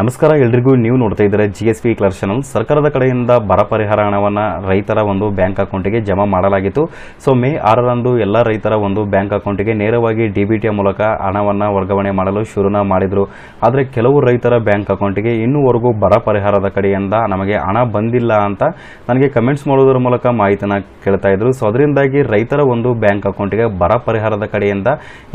ನಮಸ್ಕಾರ, ಎಲ್ರಿಗೂ ನೀವು ನೋಡ್ತಾ ಇದ್ದಾರೆ ಜಿ ಎಸ್ ಪಿ ಕ್ಲರ್ ಸರ್ಕಾರದ ಕಡೆಯಿಂದ ಬರ ಪರಿಹಾರ ಹಣವನ್ನು ರೈತರ ಒಂದು ಬ್ಯಾಂಕ್ ಅಕೌಂಟಿಗೆ ಜಮಾ ಮಾಡಲಾಗಿತ್ತು. ಸೊ ಮೇ ಆರರಂದು ಎಲ್ಲ ರೈತರ ಒಂದು ಬ್ಯಾಂಕ್ ಅಕೌಂಟಿಗೆ ನೇರವಾಗಿ ಡಿ ಬಿ ಟಿಯ ಮೂಲಕ ಹಣವನ್ನು ವರ್ಗಾವಣೆ ಮಾಡಲು ಶುರುನ ಮಾಡಿದರು. ಆದರೆ ಕೆಲವು ರೈತರ ಬ್ಯಾಂಕ್ ಅಕೌಂಟಿಗೆ ಇನ್ನೂವರೆಗೂ ಬರ ಪರಿಹಾರದ ಕಡೆಯಿಂದ ನಮಗೆ ಹಣ ಬಂದಿಲ್ಲ ಅಂತ ನನಗೆ ಕಮೆಂಟ್ಸ್ ಮಾಡೋದ್ರ ಮೂಲಕ ಮಾಹಿತಿನ ಕೇಳ್ತಾ ಇದ್ರು. ಸೊ ಅದರಿಂದಾಗಿ ರೈತರ ಒಂದು ಬ್ಯಾಂಕ್ ಅಕೌಂಟಿಗೆ ಬರ ಪರಿಹಾರದ ಕಡೆಯಿಂದ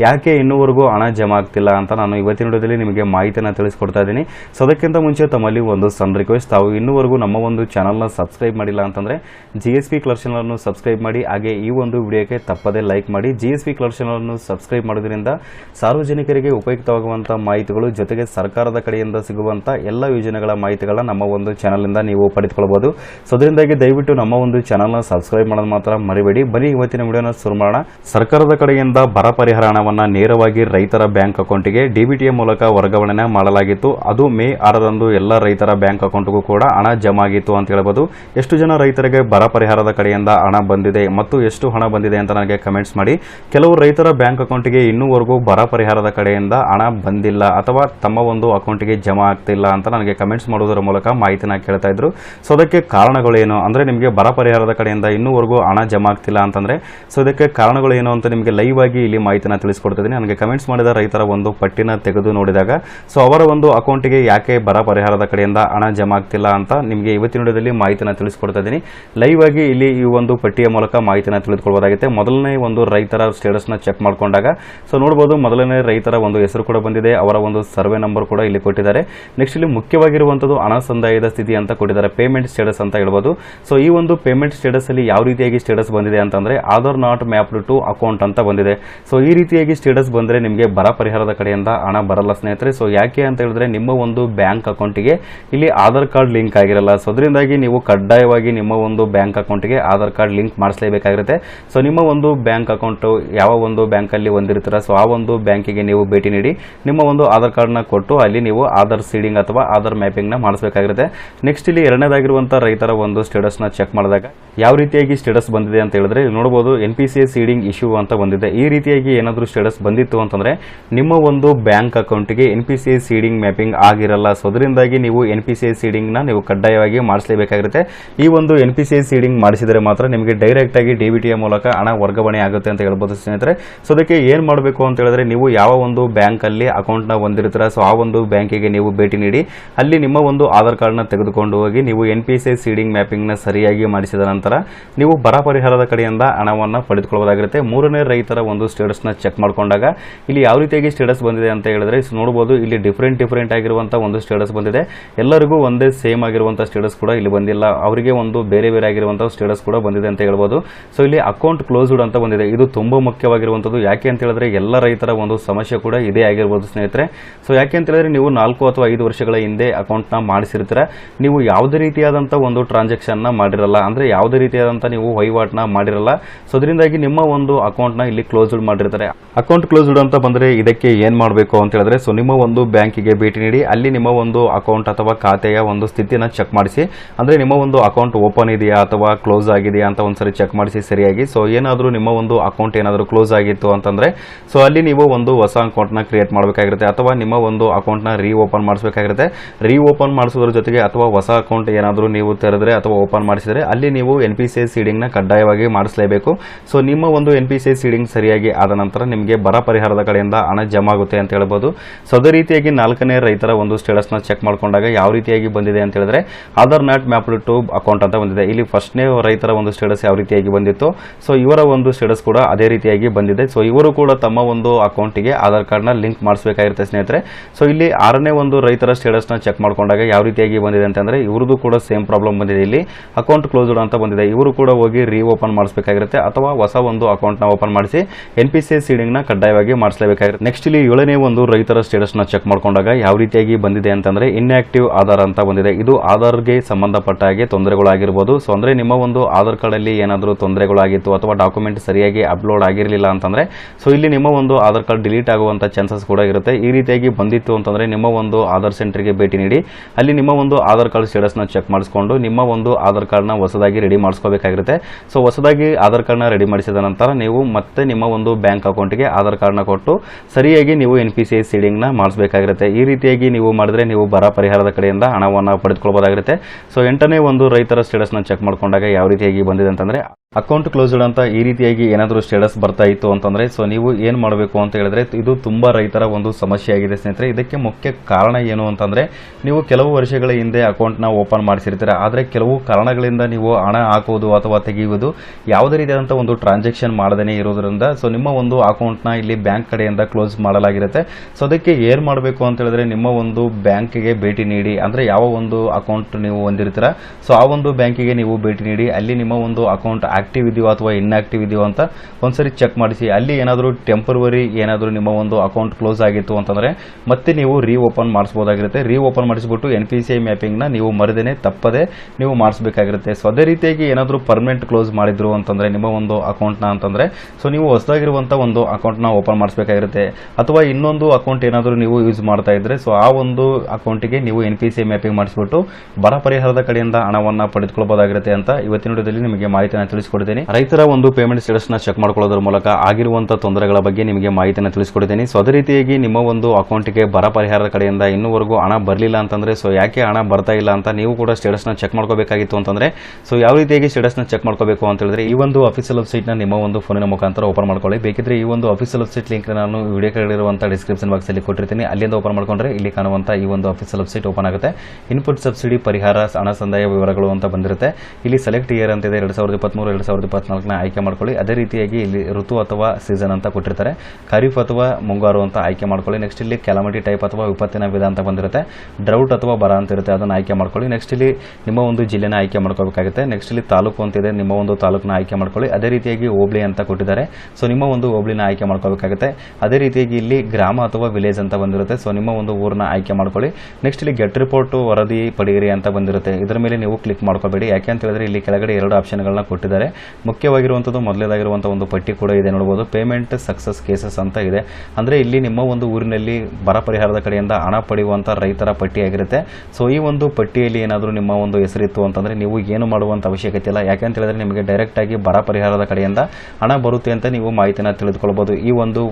ಯಾಕೆ ಇನ್ನೂವರೆಗೂ ಹಣ ಜಮಾ ಆಗ್ತಿಲ್ಲ ಅಂತ ನಾನು ಇವತ್ತಿನ ನಿಮಗೆ ಮಾಹಿತಿನ ತಿಳಿಸ್ಕೊಡ್ತಾ ಇದ್ದೀನಿ. ಸೊ ಅದಕ್ಕಿಂತ ಮುಂಚೆ ತಮ್ಮಲ್ಲಿ ಒಂದು ಸಣ್ಣ ರಿಕ್ವೆಸ್ಟ್ ತಾವು ಇನ್ನೂವರೆಗೂ ನಮ್ಮ ಒಂದು ಚಾನಲ್ನ ಸಬ್ಸ್ಕ್ರೈಬ್ ಮಾಡಿಲ್ಲ ಅಂತಂದರೆ ಜಿ ಎಸ್ ಪಿ ಕ್ಲರ್ ಚಾನಲನ್ನು ಸಬ್ಸ್ಕ್ರೈಬ್ ಮಾಡಿ, ಹಾಗೆ ಈ ಒಂದು ವಿಡಿಯೋಕ್ಕೆ ತಪ್ಪದೇ ಲೈಕ್ ಮಾಡಿ. ಜಿ ಎಸ್ ಪಿ ಕ್ಲರ್ ಚಾನಲನ್ನು ಸಬ್ಸ್ಕ್ರೈಬ್ ಮಾಡೋದ್ರಿಂದ ಸಾರ್ವಜನಿಕರಿಗೆ ಉಪಯುಕ್ತವಾಗುವಂಥ ಮಾಹಿತಿಗಳು, ಜೊತೆಗೆ ಸರ್ಕಾರದ ಕಡೆಯಿಂದ ಸಿಗುವಂಥ ಎಲ್ಲ ಯೋಜನೆಗಳ ಮಾಹಿತಿಗಳನ್ನ ನಮ್ಮ ಒಂದು ಚಾನಲಿಂದ ನೀವು ಪಡೆದುಕೊಳ್ಬೋದು ಸೊ ಅದರಿಂದಾಗಿ ದಯವಿಟ್ಟು ನಮ್ಮ ಒಂದು ಚಾನಲ್ನ ಸಬ್ಸ್ಕ್ರೈಬ್ ಮಾಡೋದು ಮಾತ್ರ ಮರಿಬೇಡಿ. ಬನ್ನಿ, ಇವತ್ತಿನ ವಿಡಿಯೋನ ಶುರು ಮಾಡೋಣ. ಸರ್ಕಾರದ ಕಡೆಯಿಂದ ಬರ ಪರಿಹಾರ ಹಣವನ್ನು ನೇರವಾಗಿ ರೈತರ ಬ್ಯಾಂಕ್ ಅಕೌಂಟಿಗೆ ಡಿಬಿಟಿಯ ಮೂಲಕ ವರ್ಗಾವಣೆ ಮಾಡಲಾಗಿತ್ತು. ಅದು ಆರರಂದು ಎಲ್ಲ ರೈತರ ಬ್ಯಾಂಕ್ ಅಕೌಂಟ್ಗೂ ಕೂಡ ಹಣ ಜಮಾ ಆಗಿತ್ತು ಅಂತ ಹೇಳ್ಬೋದು. ಎಷ್ಟು ಜನ ರೈತರಿಗೆ ಬರ ಪರಿಹಾರದ ಕಡೆಯಿಂದ ಹಣ ಬಂದಿದೆ ಮತ್ತು ಎಷ್ಟು ಹಣ ಬಂದಿದೆ ಅಂತ ನನಗೆ ಕಮೆಂಟ್ಸ್ ಮಾಡಿ. ಕೆಲವು ರೈತರ ಬ್ಯಾಂಕ್ ಅಕೌಂಟ್ಗೆ ಇನ್ನೂವರೆಗೂ ಬರ ಪರಿಹಾರದ ಕಡೆಯಿಂದ ಹಣ ಬಂದಿಲ್ಲ ಅಥವಾ ತಮ್ಮ ಒಂದು ಅಕೌಂಟ್ಗೆ ಜಮಾ ಆಗ್ತಿಲ್ಲ ಅಂತ ನನಗೆ ಕಮೆಂಟ್ಸ್ ಮಾಡೋದರ ಮೂಲಕ ಮಾಹಿತಿನ ಕೇಳ್ತಾ ಇದ್ರು. ಸೊ, ಅದಕ್ಕೆ ಕಾರಣಗಳೇನು? ಅಂದರೆ ನಿಮಗೆ ಬರ ಪರಿಹಾರದ ಕಡೆಯಿಂದ ಇನ್ನೂವರೆಗೂ ಹಣ ಜಮಾ ಆಗ್ತಿಲ್ಲ ಅಂತಂದರೆ, ಸೊ, ಇದಕ್ಕೆ ಕಾರಣಗಳೇನು ಅಂತ ನಿಮಗೆ ಲೈವ್ ಆಗಿ ಇಲ್ಲಿ ಮಾಹಿತಿನ ತಿಳಿಸ್ಕೊಡ್ತಿದ್ದೀನಿ. ನನಗೆ ಕಮೆಂಟ್ಸ್ ಮಾಡಿದ ರೈತರ ಒಂದು ಪಟ್ಟಿನ ತೆಗೆದು ನೋಡಿದಾಗ, ಸೊ, ಅವರ ಒಂದು ಅಕೌಂಟಿಗೆ ಯಾಕೆ ಬರ ಪರಿಹಾರದ ಕಡೆಯಿಂದ ಹಣ ಜಮಾ ಆಗ್ತಿಲ್ಲ ಅಂತ ನಿಮಗೆ ಇವತ್ತಿನ ವಿಡಿಯೋದಲ್ಲಿ ಮಾಹಿತಿನ ತಿಳಿಸ್ಕೊಡ್ತಾ ಇದ್ದೀನಿ. ಲೈವ್ ಆಗಿ ಇಲ್ಲಿ ಈ ಒಂದು ಪಟ್ಟಿಯ ಮೂಲಕ ಮಾಹಿತಿನ ತಿಳಿದುಕೊಳ್ಬೋದಾಗುತ್ತೆ. ಮೊದಲನೇ ಒಂದು ರೈತರ ಸ್ಟೇಟಸ್ನ ಚೆಕ್ ಮಾಡಿಕೊಂಡಾಗ ಸೊ ನೋಡ್ಬೋದು ಮೊದಲನೇ ರೈತರ ಒಂದು ಹೆಸರು ಕೂಡ ಬಂದಿದೆ. ಅವರ ಒಂದು ಸರ್ವೆ ನಂಬರ್ ಕೂಡ ಇಲ್ಲಿ ಕೊಟ್ಟಿದ್ದಾರೆ. ನೆಕ್ಸ್ಟ್ ಇಲ್ಲಿ ಮುಖ್ಯವಾಗಿರುವಂಥದ್ದು ಹಣ ಸಂದಾಯದ ಸ್ಥಿತಿ ಅಂತ ಕೊಟ್ಟಿದ್ದಾರೆ. ಪೇಮೆಂಟ್ ಸ್ಟೇಟಸ್ ಅಂತ ಹೇಳ್ಬೋದು. ಸೊ ಈ ಒಂದು ಪೇಮೆಂಟ್ ಸ್ಟೇಟಸ್ ಅಲ್ಲಿ ಯಾವ ರೀತಿಯಾಗಿ ಸ್ಟೇಟಸ್ ಬಂದಿದೆ ಅಂತಂದ್ರೆ Aadhaar not mapped to account ಅಂತ ಬಂದಿದೆ. ಸೊ ಈ ರೀತಿಯಾಗಿ ಸ್ಟೇಟಸ್ ಬಂದರೆ ನಿಮಗೆ ಬರ ಪರಿಹಾರದ ಕಡೆಯಿಂದ ಹಣ ಬರಲ್ಲ ಸ್ನೇಹಿತರೆ. ಸೊ ಯಾಕೆ ಅಂತ ಹೇಳಿದ್ರೆ ನಿಮ್ಮ ಒಂದು ಬ್ಯಾಂಕ್ ಅಕೌಂಟಿಗೆ. ಇಲ್ಲಿ ಆಧಾರ್ ಕಾರ್ಡ್ ಲಿಂಕ್ ಆಗಿರಲ್ಲ. ಸೊ ಅದರಿಂದಾಗಿ ನೀವು ಕಡ್ಡಾಯವಾಗಿ ನಿಮ್ಮ ಒಂದು ಬ್ಯಾಂಕ್ ಅಕೌಂಟಿಗೆ ಆಧಾರ್ ಕಾರ್ಡ್ ಲಿಂಕ್ ಮಾಡಿಸಲೇಬೇಕಾಗಿರುತ್ತೆ. ಸೊ ನಿಮ್ಮ ಒಂದು ಬ್ಯಾಂಕ್ ಅಕೌಂಟು ಯಾವ ಒಂದು ಬ್ಯಾಂಕಲ್ಲಿ ಹೊಂದಿರ್ತೀರ? ಸೊ ಆ ಒಂದು ಬ್ಯಾಂಕಿಗೆ ನೀವು ಭೇಟಿ ನೀಡಿ. ನಿಮ್ಮ ಒಂದು ಆಧಾರ್ ಕಾರ್ಡ್ನ ಕೊಟ್ಟು ಅಲ್ಲಿ ನೀವು ಆಧಾರ್ ಸೀಡಿಂಗ್ ಅಥವಾ ಆಧಾರ್ ಮ್ಯಾಪಿಂಗ್ನ ಮಾಡಿಸಬೇಕಾಗಿರುತ್ತೆ. ನೆಕ್ಸ್ಟ್ ಇಲ್ಲಿ ಎರಡನೇದಾಗಿರುವಂಥ ರೈತರ ಒಂದು ಸ್ಟೇಟಸ್ನ ಚೆಕ್ ಮಾಡಿದಾಗ, ಯಾವ ರೀತಿಯಾಗಿ ಸ್ಟೇಟಸ್ ಬಂದಿದೆ ಅಂತ ಹೇಳಿದ್ರೆ ನೋಡಬಹುದು N P C seeding issue ಅಂತ ಬಂದಿದೆ. ಈ ರೀತಿಯಾಗಿ ಏನಾದರೂ ಸ್ಟೇಟಸ್ ಬಂದಿತ್ತು ಅಂತಂದ್ರೆ, ನಿಮ್ಮ ಒಂದು ಬ್ಯಾಂಕ್ ಅಕೌಂಟಿಗೆ N P C seeding mapping ಆಗಿರಲ್ಲ. ಸೊ ಅದರಿಂದಾಗಿ ನೀವು ಎನ್ ಪಿ ಸಿ ಸೀಡಿಂಗ್ನ ನೀವು ಕಡ್ಡಾಯವಾಗಿ ಮಾಡಿಸಲೇಬೇಕಾಗಿರುತ್ತೆ. ಈ ಒಂದು ಎನ್ ಪಿ ಸಿ ಸೀಡಿಂಗ್ ಮಾಡಿಸಿದರೆ ಮಾತ್ರ ನಿಮಗೆ ಡೈರೆಕ್ಟ್ ಆಗಿ ಡಿ ಬಿ ಟಿಯ ಮೂಲಕ ಹಣ ವರ್ಗಾವಣೆ ಆಗುತ್ತೆ ಅಂತ ಹೇಳ್ಬೋದು ಸ್ನೇಹಿತರೆ. ಸೊ ಅದಕ್ಕೆ ಏನು ಮಾಡಬೇಕು ಅಂತ ಹೇಳಿದ್ರೆ ನೀವು ಯಾವ ಒಂದು ಬ್ಯಾಂಕಲ್ಲಿ ಅಕೌಂಟ್ನ ಹೊಂದಿರ್ತೀರ ಸೊ ಆ ಒಂದು ಬ್ಯಾಂಕಿಗೆ ನೀವು ಭೇಟಿ ನೀಡಿ. ಅಲ್ಲಿ ನಿಮ್ಮ ಒಂದು ಆಧಾರ್ ಕಾರ್ಡ್ನ ತೆಗೆದುಕೊಂಡು ಹೋಗಿ ನೀವು ಎನ್ ಪಿ ಸಿ ಸೀಡಿಂಗ್ ಮ್ಯಾಪಿಂಗ್ನ ಸರಿಯಾಗಿ ಮಾಡಿಸಿದ ನಂತರ ನೀವು ಬರ ಪರಿಹಾರದ ಕಡೆಯಿಂದ ಹಣವನ್ನು ಪಡೆದುಕೊಳ್ಳಬಹುದಾಗಿರುತ್ತೆ. ಮೂರನೇ ರೈತರ ಒಂದು ಸ್ಟೇಟಸ್ನ ಚೆಕ್ ಮಾಡ್ಕೊಂಡಾಗ ಇಲ್ಲಿ ಯಾವ ರೀತಿಯಾಗಿ ಸ್ಟೇಟಸ್ ಬಂದಿದೆ ಅಂತ ಹೇಳಿದ್ರೆ ಸೊ ನೋಡ್ಬೋದು ಇಲ್ಲಿ ಡಿಫ್ರೆಂಟ್ ಡಿಫ್ರೆಂಟ್ ಆಗಿರುವಂಥ ಒಂದು ಸ್ಟೇಟಸ್ ಬಂದಿದೆ. ಎಲ್ಲರಿಗೂ ಒಂದೇ ಸೇಮ್ ಆಗಿರುವಂತಹ ಸ್ಟೇಟಸ್ ಕೂಡ ಇಲ್ಲಿ ಬಂದಿಲ್ಲ. ಅವರಿಗೆ ಒಂದು ಬೇರೆ ಬೇರೆ ಆಗಿರುವಂತಹ ಸ್ಟೇಟಸ್ ಕೂಡ ಬಂದಿದೆ ಅಂತ ಹೇಳ್ಬೋದು. ಸೊ ಇಲ್ಲಿ ಅಕೌಂಟ್ ಕ್ಲೋಸ್ಡ್ ಅಂತ ಬಂದಿದೆ. ಇದು ತುಂಬಾ ಮುಖ್ಯವಾಗಿರುವಂಥದ್ದು ಯಾಕೆ ಅಂತ ಹೇಳಿದ್ರೆ ಎಲ್ಲ ರೈತರ ಒಂದು ಸಮಸ್ಯೆ ಕೂಡ ಇದೇ ಆಗಿರ್ಬೋದು ಸ್ನೇಹಿತರೆ. ಸೊ ಯಾಕೆ ಅಂತ ಹೇಳಿದ್ರೆ ನೀವು ನಾಲ್ಕು ಅಥವಾ ಐದು ವರ್ಷಗಳ ಹಿಂದೆ ಅಕೌಂಟ್ನ ಮಾಡಿಸಿರ್ತೀರ. ನೀವು ಯಾವುದೇ ರೀತಿಯಾದಂತಹ ಒಂದು ಟ್ರಾನ್ಸಾಕ್ಷನ್ನ ಮಾಡಿರಲ್ಲ. ಅಂದ್ರೆ ಯಾವುದೇ ರೀತಿಯಾದಂಥ ನೀವು ವಹಿವಾಟನ್ನ ಮಾಡಿರಲ್ಲ. ಸೊ ಅದರಿಂದಾಗಿ ನಿಮ್ಮ ಒಂದು ಅಕೌಂಟ್ನ ಇಲ್ಲಿ ಕ್ಲೋಸ್ಡ್ ಮಾಡಿರ್ತಾರೆ. ಅಕೌಂಟ್ ಕ್ಲೋಸ್ಡ್ ಅಂತ ಬಂದ್ರೆ ಇದಕ್ಕೆ ಏನು ಮಾಡಬೇಕು ಅಂತ ಹೇಳಿದ್ರೆ ಸೊ ನಿಮ್ಮ ಒಂದು ಬ್ಯಾಂಕಿಗೆ ಭೇಟಿ ನೀಡಿ. ಅಲ್ಲಿ ನಿಮ್ಮ ಒಂದು ಅಕೌಂಟ್ ಅಥವಾ ಖಾತೆಯ ಒಂದು ಸ್ಥಿತಿನ ಚೆಕ್ ಮಾಡಿಸಿ. ಅಂದರೆ ನಿಮ್ಮ ಒಂದು ಅಕೌಂಟ್ ಓಪನ್ ಇದೆಯಾ ಅಥವಾ ಕ್ಲೋಸ್ ಆಗಿದೆಯಾ ಅಂತ ಒಂದ್ಸರಿ ಚೆಕ್ ಮಾಡಿಸಿ ಸರಿಯಾಗಿ. ಸೊ ಏನಾದರೂ ನಿಮ್ಮ ಒಂದು ಅಕೌಂಟ್ ಏನಾದರೂ ಕ್ಲೋಸ್ ಆಗಿತ್ತು ಅಂತಂದರೆ ಸೊ ಅಲ್ಲಿ ನೀವು ಒಂದು ಹೊಸ ಅಕೌಂಟ್ನ ಕ್ರಿಯೇಟ್ ಮಾಡಬೇಕಾಗಿರುತ್ತೆ ಅಥವಾ ನಿಮ್ಮ ಒಂದು ಅಕೌಂಟ್ನ ರೀ ಓಪನ್ ಮಾಡಿಸಬೇಕಾಗಿರುತ್ತೆ. ರೀ ಓಪನ್ ಮಾಡಿಸೋದ್ರ ಜೊತೆಗೆ ಅಥವಾ ಹೊಸ ಅಕೌಂಟ್ ಏನಾದರೂ ನೀವು ತೆರೆದ್ರೆ ಅಥವಾ ಓಪನ್ ಮಾಡಿಸಿದರೆ, ಅಲ್ಲಿ ನೀವು ಎನ್ ಪಿ ಸಿ ಐ ಸೀಡಿಂಗ್ನ ಕಡ್ಡಾಯವಾಗಿ ಮಾಡಿಸಲೇಬೇಕು. ಸೊ ನಿಮ್ಮ ಒಂದು N P C I seeding ಸರಿಯಾಗಿ ಆದ ನಂತರ ನಿಮಗೆ ಬರ ಪರಿಹಾರದ ಕಡೆಯಿಂದ ಹಣ ಜಮಾ ಆಗುತ್ತೆ ಅಂತ ಹೇಳ್ಬೋದು. ಸೊ ಅದೇ ರೀತಿಯಾಗಿ ನಾಲ್ಕನೇ ರೈತರ ಒಂದು ಸ್ಟೇಟಸ್ನ ಚೆಕ್ ಮಾಡ್ಕೊಂಡಾಗ ಯಾವ ರೀತಿಯಾಗಿ ಬಂದಿದೆ ಅಂತ ಹೇಳಿದ್ರೆ Aadhaar not mapped to account ಅಂತ ಬಂದಿದೆ. ಇಲ್ಲಿ ಫಸ್ಟ್ನೇ ರೈತರ ಒಂದು ಸ್ಟೇಟಸ್ ಯಾವ ರೀತಿಯಾಗಿ ಬಂದಿತ್ತು? ಸೊ ಇವರ ಒಂದು ಸ್ಟೇಟಸ್ ಕೂಡ ಅದೇ ರೀತಿಯಾಗಿ ಬಂದಿದೆ. ಸೊ ಇವರು ಕೂಡ ತಮ್ಮ ಒಂದು ಅಕೌಂಟಿಗೆ ಆಧಾರ್ ಕಾರ್ಡ್ನ ಲಿಂಕ್ ಮಾಡಿಸಬೇಕಾಗಿರುತ್ತೆ ಸ್ನೇಹಿತರೆ. ಸೊ ಇಲ್ಲಿ ಆರನೇ ಒಂದು ರೈತರ ಸ್ಟೇಟಸ್ನ ಚೆಕ್ ಮಾಡ್ಕೊಂಡಾಗ ಯಾವ ರೀತಿಯಾಗಿ ಬಂದಿದೆ ಅಂತಂದರೆ ಇವ್ರದ್ದು ಕೂಡ ಸೇಮ್ ಪ್ರಾಬ್ಲಮ್ ಬಂದಿದೆ. ಇಲ್ಲಿ ಅಕೌಂಟ್ ಕ್ಲೋಸ್ಡ್ ಅಂತ ಬಂದಿದೆ. ಇವರು ಕೂಡ ಹೋಗಿ ರೀ ಓಪನ್ ಮಾಡಿಸಬೇಕಾಗಿರುತ್ತೆ ಅಥವಾ ಹೊಸ ಒಂದು ಅಕೌಂಟ್ನ ಓಪನ್ ಮಾಡಿಸಿ ಎನ್ ಪಿ ಸಿ ಸೀಡಿಂಗ್ನ ಕಡ್ಡಾಯವಾಗಿ ಮಾಡಿಸಲೇಬೇಕಾಗಿರುತ್ತೆ. ನೆಕ್ಸ್ಟ್ ಇಲ್ಲಿ ಏಳನೇ ಒಂದು ರೈತರ ಸ್ಟೇಟಸ್ನ ಚೆಕ್ ಮಾಡಿಕೊಂಡಾಗ ಯಾವ ರೀತಿಯಾಗಿ ಬಂದಿದೆ ಅಂತಂದ್ರೆ ಇನ್ಆಕ್ಟಿವ್ ಆಧಾರ್ ಅಂತ ಬಂದಿದೆ. ಇದು ಆಧಾರ್ಗೆ ಸಂಬಂಧಪಟ್ಟ ಹಾಗೆ ತೊಂದರೆಗಳಾಗಿರ್ಬೋದು. ಸೊ ಅಂದ್ರೆ ನಿಮ್ಮ ಒಂದು ಆಧಾರ್ ಕಾರ್ಡಲ್ಲಿ ಏನಾದರೂ ತೊಂದರೆಗಳಾಗಿತ್ತು ಅಥವಾ ಡಾಕ್ಯುಮೆಂಟ್ ಸರಿಯಾಗಿ ಅಪ್ಲೋಡ್ ಆಗಿರಲಿಲ್ಲ ಅಂತಂದ್ರೆ ಸೊ ಇಲ್ಲಿ ನಿಮ್ಮ ಒಂದು ಆಧಾರ್ ಕಾರ್ಡ್ ಡಿಲೀಟ್ ಆಗುವಂಥ ಚಾನ್ಸಸ್ ಕೂಡ ಇರುತ್ತೆ. ಈ ರೀತಿಯಾಗಿ ಬಂದಿತ್ತು ಅಂತಂದ್ರೆ ನಿಮ್ಮ ಒಂದು ಆಧಾರ್ ಸೆಂಟರ್ಗೆ ಭೇಟಿ ನೀಡಿ, ಅಲ್ಲಿ ನಿಮ್ಮ ಒಂದು ಆಧಾರ್ ಕಾರ್ಡ್ ಸ್ಟೇಟಸ್ನ ಚೆಕ್ ಮಾಡಿಸ್ಕೊಂಡು ನಿಮ್ಮ ಒಂದು ಆಧಾರ್ ಕಾರ್ಡ್ನ ಹೊಸದಾಗಿ ರೆಡಿ ಮಾಡಿಸ್ಕೋಬೇಕಾಗಿರುತ್ತೆ. ಸೊ ಹೊಸದಾಗಿ ಆಧಾರ್ ಕಾರ್ಡ್ನ ರೆಡಿ ಮಾಡಿಸಿದ ನಂತರ ನೀವು ಮತ್ತೆ ನಿಮ್ಮ ಒಂದು ಬ್ಯಾಂಕ್ ಅಕೌಂಟ್ಗೆ ಆಧಾರ್ ಕಾರ್ಡ್ನ ಕೊಟ್ಟು ಸರಿಯಾಗಿ ನೀವು ಎನ್ ಪಿ ಸಿ ಐ ಸೀಡಿಂಗ್ನ ಮಾಡಿಸಬೇಕಾಗಿರುತ್ತೆ. ಈ ರೀತಿಯಾಗಿ ನೀವು ಮಾಡಿದ್ರೆ ನೀವು ಬರ ಪರಿಹಾರದ ಕಡೆಯಿಂದ ಹಣವನ್ನು ಪಡೆದುಕೊಳ್ಬೋದಾಗಿರುತ್ತೆ. ಸೊ ಎಂಟನೇ ಒಂದು ರೈತರ ಸ್ಟೇಟಸ್ನ ಚೆಕ್ ಮಾಡ್ಕೊಂಡಾಗ ಯಾವ ರೀತಿಯಾಗಿ ಬಂದಿದೆ ಅಂತಂದರೆ ಅಕೌಂಟ್ ಕ್ಲೋಸ್ಡ್ ಅಂತ ಈ ರೀತಿಯಾಗಿ ಏನಾದರೂ ಸ್ಟೇಟಸ್ ಬರ್ತಾ ಇತ್ತು ಅಂತಂದರೆ, ಸೊ ನೀವು ಏನು ಮಾಡಬೇಕು ಅಂತ ಹೇಳಿದ್ರೆ, ಇದು ತುಂಬ ರೈತರ ಒಂದು ಸಮಸ್ಯೆ ಆಗಿದೆ ಸ್ನೇಹಿತರೆ. ಇದಕ್ಕೆ ಮುಖ್ಯ ಕಾರಣ ಏನು ಅಂತಂದರೆ, ನೀವು ಕೆಲವು ವರ್ಷಗಳ ಹಿಂದೆ ಅಕೌಂಟ್ನ ಓಪನ್ ಮಾಡಿಸಿರ್ತೀರ. ಆದರೆ ಕೆಲವು ಕಾರಣಗಳಿಂದ ನೀವು ಹಣ ಹಾಕುವುದು ಅಥವಾ ತೆಗೆಯುವುದು ಯಾವುದೇ ರೀತಿಯಾದಂಥ ಒಂದು ಟ್ರಾನ್ಸಾಕ್ಷನ್ ಮಾಡದೇ ಇರೋದ್ರಿಂದ, ಸೊ ನಿಮ್ಮ ಒಂದು ಅಕೌಂಟ್ನ ಇಲ್ಲಿ ಬ್ಯಾಂಕ್ ಕಡೆಯಿಂದ ಕ್ಲೋಸ್ ಮಾಡಲಾಗಿರುತ್ತೆ. ಸೊ ಅದಕ್ಕೆ ಏನು ಮಾಡಬೇಕು ಅಂತ ಹೇಳಿದ್ರೆ, ನಿಮ್ಮ ಒಂದು ಬ್ಯಾಂಕಿಗೆ ಭೇಟಿ ನೀಡಿ, ಅಂದರೆ ಯಾವ ಒಂದು ಅಕೌಂಟ್ ನೀವು ಹೊಂದಿರ್ತೀರ, ಸೊ ಆ ಒಂದು ಬ್ಯಾಂಕಿಗೆ ನೀವು ಭೇಟಿ ನೀಡಿ, ಅಲ್ಲಿ ನಿಮ್ಮ ಒಂದು ಅಕೌಂಟ್ ಆಕ್ಟಿವ್ ಇದೆಯೋ ಅಥವಾ ಇನ್ಆಕ್ಟಿವ್ ಇದೆಯೋ ಅಂತ ಒಂದ್ಸರಿ ಚೆಕ್ ಮಾಡಿಸಿ. ಅಲ್ಲಿ ಏನಾದರೂ ಟೆಂಪರವರಿ ಏನಾದರೂ ನಿಮ್ಮ ಒಂದು ಅಕೌಂಟ್ ಕ್ಲೋಸ್ ಆಗಿತ್ತು ಅಂತಂದರೆ ಮತ್ತೆ ನೀವು ರೀ ಓಪನ್ ಮಾಡಿಸ್ಬೋದಾಗಿರುತ್ತೆ. ರೀ ಓಪನ್ ಮಾಡಿಸ್ಬಿಟ್ಟು ಎನ್ ಪಿ ಸಿ ಐ ಮ್ಯಾಪಿಂಗ್ನ ನೀವು ಮರದೇನೆ, ತಪ್ಪದೆ ನೀವು ಮಾಡಿಸ್ಬೇಕಾಗಿರುತ್ತೆ. ಸೊ ಅದೇ ರೀತಿಯಾಗಿ ಏನಾದರೂ ಪರ್ಮನೆಂಟ್ ಕ್ಲೋಸ್ ಮಾಡಿದ್ರು ಅಂತಂದರೆ, ನಿಮ್ಮ ಒಂದು ಅಕೌಂಟ್ನ ಅಂತಂದರೆ ಸೊ ನೀವು ಹೊಸದಾಗಿರುವಂಥ ಒಂದು ಅಕೌಂಟ್ನ ಓಪನ್ ಮಾಡಿಸ್ಬೇಕಾಗಿರುತ್ತೆ. ಅಥವಾ ಇನ್ನೊಂದು ಅಕೌಂಟ್ ಏನಾದರೂ ನೀವು ಯೂಸ್ ಮಾಡ್ತಾ ಇದ್ದರೆ ಸೊ ಆ ಒಂದು ಅಕೌಂಟಿಗೆ ನೀವು ಎನ್ ಪಿ ಸಿ ಮ್ಯಾಪಿಂಗ್ ಮಾಡಿಸ್ಬಿಟ್ಟು ಬರ ಪರಿಹಾರದ ಕಡೆಯಿಂದ ಹಣವನ್ನು ಪಡೆದುಕೊಳ್ಬೋದಾಗಿರುತ್ತೆ ಅಂತ ಇವತ್ತಿನ ನಿಮಗೆ ಮಾಹಿತಿಯನ್ನು ತಿಳಿಸ್ಕೊಡ್ತೀನಿ. ರೈತರ ಒಂದು ಪೇಮೆಂಟ್ ಸ್ಟೇಟಸ್ನ ಚೆಕ್ ಮಾಡ್ಕೊಳ್ಳೋದ್ರ ಮೂಲಕ ಆಗಿರುವಂತಹ ತೊಂದರೆಗಳ ಬಗ್ಗೆ ನಿಮಗೆ ಮಾಹಿತಿಯನ್ನು ತಿಳಿಸ್ಕೊಡ್ತೀನಿ. ಸೊ ಅದೇ ರೀತಿಯಾಗಿ ನಿಮ್ಮ ಒಂದು ಅಕೌಂಟಿಗೆ ಬರ ಪರಿಹಾರದ ಕಡೆಯಿಂದ ಇನ್ನೂವರೆಗೂ ಹಣ ಬರಲಿಲ್ಲ ಅಂತಂದ್ರೆ ಸೊ ಯಾಕೆ ಹಣ ಬರ್ತಾ ಇಲ್ಲ ಅಂತ ನೀವು ಕೂಡ ಸ್ಟೇಟಸ್ನ ಚೆಕ್ ಮಾಡ್ಕೋಬೇಕಾಗಿತ್ತು ಅಂತಂದ್ರೆ ಸೊ ಯಾವ ರೀತಿಯಾಗಿ ಸ್ಟೇಟಸ್ನ ಚೆಕ್ ಮಾಡ್ಕೋಬೇಕು ಅಂತ ಹೇಳಿದ್ರೆ, ಈ ಒಂದು ಅಫಿಷಿಯಲ್ನ ನಿಮ್ಮ ಒಂದು ಫೋನಿನ ಮುಖಾಂತರ ಓಪನ್ ಮಾಡ್ಕೊಳ್ಳಿ. ಬೇಕಿದ್ರೆ ಈ ಒಂದು ಅಫಿಷಿಯಲ್ ವೆಬ್ಸೈಟ್ ಲಿಂಕ್ ನಾನು ವಿಡಿಯೋ ಕೇಳಿರುವಂತಹ ಡಿಸ್ಕ್ರಿಪ್ಷನ್ ಬಾಕ್ಸ್ ಅಲ್ಲಿ ಕೊಟ್ಟಿರ್ತೀನಿ. ಅಲ್ಲಿಂದ ಓಪನ್ ಮಾಡ್ಕೊಂಡ್ರೆ ಇಲ್ಲಿ ಕಾಣುವಂತಹ ಈ ಒಂದು ಅಫಿಷಿಯಲ್ ವೆಬ್ಸೈಟ್ ಓಪನ್ ಆಗುತ್ತೆ. ಇನ್ಪುಟ್ ಸಬ್ಸಿಡಿ ಪರಿಹಾರ, ಹಣ ಸಂದಾಯ ವಿವರಗಳು ಅಂತ ಬಂದಿರುತ್ತೆ. ಇಲ್ಲಿ ಸೆಲೆಕ್ಟ್ ಇಯರ್ ಅಂತ ಇದೆ, ಎರಡು ಸಾವಿರದ ಇಪ್ಪತ್ತ್ಮೂರು ಎರಡು ಸಾವಿರದ ಇಪ್ಪತ್ನಾಲ್ಕನ ಆಯ್ಕೆ ಮಾಡ್ಕೊಳ್ಳಿ. ಅದೇ ರೀತಿಯಾಗಿ ಇಲ್ಲಿ ಋತು ಅಥವಾ ಸೀಸನ್ ಅಂತ ಕೊಟ್ಟಿರ್ತಾರೆ. ಖರೀಫ್ ಅಥವಾ ಮುಂಗಾರು ಅಂತ ಆಯ್ಕೆ ಮಾಡ್ಕೊಳ್ಳಿ. ನೆಕ್ಸ್ಟ್ ಇಲ್ಲಿ ಕ್ಯಾಲಮಿಟಿ ಟೈಪ್ ಅಥವಾ ವಿಪತ್ತಿನ ವಿಧ ಅಂತ ಬಂದಿರುತ್ತೆ. ಡ್ರೌಟ್ ಅಥವಾ ಬರ ಅಂತ ಇರುತ್ತೆ. ಅದನ್ನು ಆಯ್ಕೆ ಮಾಡ್ಕೊಳ್ಳಿ. ನೆಕ್ಸ್ಟ್ ಇಲ್ಲಿ ನಿಮ್ಮ ಒಂದು ಜಿಲ್ಲೆನ ಆಯ್ಕೆ ಮಾಡ್ಕೋಬೇಕಾಗುತ್ತೆ ನೆಕ್ಸ್ಟ್ ಇಲ್ಲಿ ತಾಲೂಕು ಅಂತಿದೆ ನಿಮ್ಮ ಒಂದು ತಾಲೂಕನ್ನ ಆಯ್ಕೆ ಮಾಡ್ಕೊಳ್ಳಿ. ಅದೇ ರೀತಿಯಾಗಿ ಹೋಬಳಿ ಅಂತ ಕೊಟ್ಟಿದ್ದಾರೆ. ಸೊ ನಿಮ್ಮ ಒಂದು ಹೋಬಳಿನ ಆಯ್ಕೆ ಮಾಡ್ಕೋಬೇಕಾಗುತ್ತೆ ಅದೇ ರೀತಿಯಾಗಿ ಇಲ್ಲಿ ಗ್ರಾಮ ಅಥವಾ ವಿಲೇಜ್ ಅಂತ ಬಂದಿರುತ್ತೆ. ಸೊ ನಿಮ್ಮ ಒಂದು ಊರನ್ನ ಆಯ್ಕೆ ಮಾಡ್ಕೊಳ್ಳಿ. ನೆಕ್ಸ್ಟ್ ಇಲ್ಲಿ ಗೆಟ್ ರಿಪೋರ್ಟ್ ವರದಿ ಪಡೆಯಿರಿ ಅಂತ ಬಂದಿರುತ್ತೆ. ಇದರ ಮೇಲೆ ನೀವು ಕ್ಲಿಕ್ ಮಾಡ್ಕೋಬೇಡಿ. ಯಾಕೆ ಅಂತ ಹೇಳಿದ್ರೆ ಇಲ್ಲಿ ಕೆಳಗಡೆ ಎರಡು ಆಪ್ಷನ್ಗಳನ್ನ ಕೊಟ್ಟಿದ್ದಾರೆ. ಮುಖ್ಯವಾಗಿರುವಂಥದ್ದು ಮೊದಲೇದಾಗಿರುವಂಥ ಒಂದು ಪಟ್ಟಿ ಕೂಡ ಇದೆ ನೋಡ್ಬೋದು. ಪೇಮೆಂಟ್ ಸಕ್ಸಸ್ ಕೇಸಸ್ ಅಂತ ಇದೆ. ಅಂದರೆ ಇಲ್ಲಿ ನಿಮ್ಮ ಒಂದು ಊರಿನಲ್ಲಿ ಬರ ಪರಿಹಾರದ ಕಡೆಯಿಂದ ಹಣ ಪಡೆಯುವಂಥ ರೈತರ ಪಟ್ಟಿಯಾಗಿರುತ್ತೆ ಸೊ ಈ ಒಂದು ಪಟ್ಟಿಯಲ್ಲಿ ಏನಾದರೂ ನಿಮ್ಮ ಒಂದು ಹೆಸರಿತ್ತು ಅಂತಂದರೆ ನೀವು ಏನು ಮಾಡುವಂಥ ಅವಶ್ಯಕತೆ ಇಲ್ಲ. ಯಾಕೆ ಅಂತ ಹೇಳಿದ್ರೆ ನಿಮಗೆ ಡೈರೆಕ್ಟಾಗಿ ಬರ ಪರಿಹಾರದ ಕಡೆಯಿಂದ ಹಣ ಬರುತ್ತೆ ಅಂತ ನೀವು ಮಾಹಿತಿನ ತಿಳಿದುಕೊಳ್ಬೋದು. ಈ ಒಂದು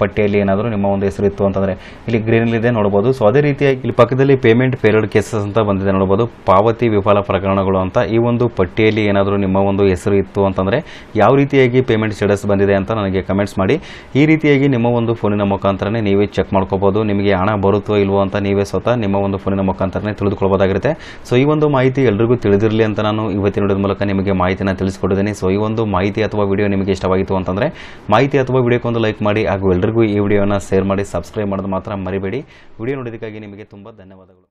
ಪಟ್ಟಿಯಲ್ಲಿ ಏನಾದರೂ ನಿಮ್ಮ ಒಂದು ಹೆಸರು ಇತ್ತು ಅಂತಂದರೆ ಇಲ್ಲಿ ಗ್ರೀನ್ ಇದೆ ನೋಡ್ಬೋದು. ಸೊ ಅದೇ ರೀತಿಯಾಗಿ ಇಲ್ಲಿ ಪಕ್ಕದಲ್ಲಿ ಪೇಮೆಂಟ್ ಪೇರಿಯಡ್ ಕೇಸಸ್ ಅಂತ ಬಂದಿದೆ ನೋಡ್ಬೋದು. ಪಾವತಿ ವಿಫಲ ಪ್ರಕರಣಗಳು ಅಂತ ಈ ಒಂದು ಪಟ್ಟಿಯಲ್ಲಿ ಏನಾದರೂ ನಿಮ್ಮ ಒಂದು ಹೆಸರು ಇತ್ತು ಅಂತಂದರೆ ಯಾವ ರೀತಿಯಾಗಿ ಪೇಮೆಂಟ್ ಸ್ಟೇಟಸ್ ಬಂದಿದೆ ಅಂತ ನನಗೆ ಕಮೆಂಟ್ಸ್ ಮಾಡಿ. ಈ ರೀತಿಯಾಗಿ ನಿಮ್ಮ ಒಂದು ಫೋನಿನ ಮುಖಾಂತರನೇ ನೀವೇ ಚೆಕ್ ಮಾಡ್ಕೋಬೋದು. ನಿಮಗೆ ಹಣ ಬರುತ್ತೋ ಇಲ್ವೋ ಅಂತ ನೀವೇ ಸ್ವತಃ ನಿಮ್ಮ ಒಂದು ಫೋನಿನ ಮುಖಾಂತರನೇ ತಿಳಿದುಕೊಳ್ಬೋದಾಗಿರುತ್ತೆ. ಸೊ ಈ ಒಂದು ಮಾಹಿತಿ ಎಲ್ರಿಗೂ ತಿಳಿದಿರಲಿ ಅಂತ ನಾನು ಇವತ್ತಿನ ವಿಡಿಯೋದ ಮೂಲಕ ನಿಮಗೆ ಮಾಹಿತಿನ ತಿಳಿಸ್ಕೊಟ್ಟಿದ್ದೀನಿ. ಸೊ ಈ ಒಂದು ಮಾಹಿತಿ ಅಥವಾ ವಿಡಿಯೋ ನಿಮಗೆ ಇಷ್ಟವಾಗಿತ್ತು ಅಂತಂದರೆ ಮಾಹಿತಿ ಅಥವಾ ವಿಡಿಯೋಕ್ಕೊಂದು ಲೈಕ್ ಮಾಡಿ ಹಾಗೂ ಎಲ್ರಿಗೂ ಈ ವಿಡಿಯೋನ ಶೇರ್ ಮಾಡಿ ಸಬ್ಸ್ಕ್ರೈಬ್ ಮಾಡೋದು ಮಾತ್ರ ಮರಿಬೇಡಿ. ವಿಡಿಯೋ ನೋಡೋದಕ್ಕಾಗಿ ನಿಮಗೆ ತುಂಬ ಧನ್ಯವಾದಗಳು.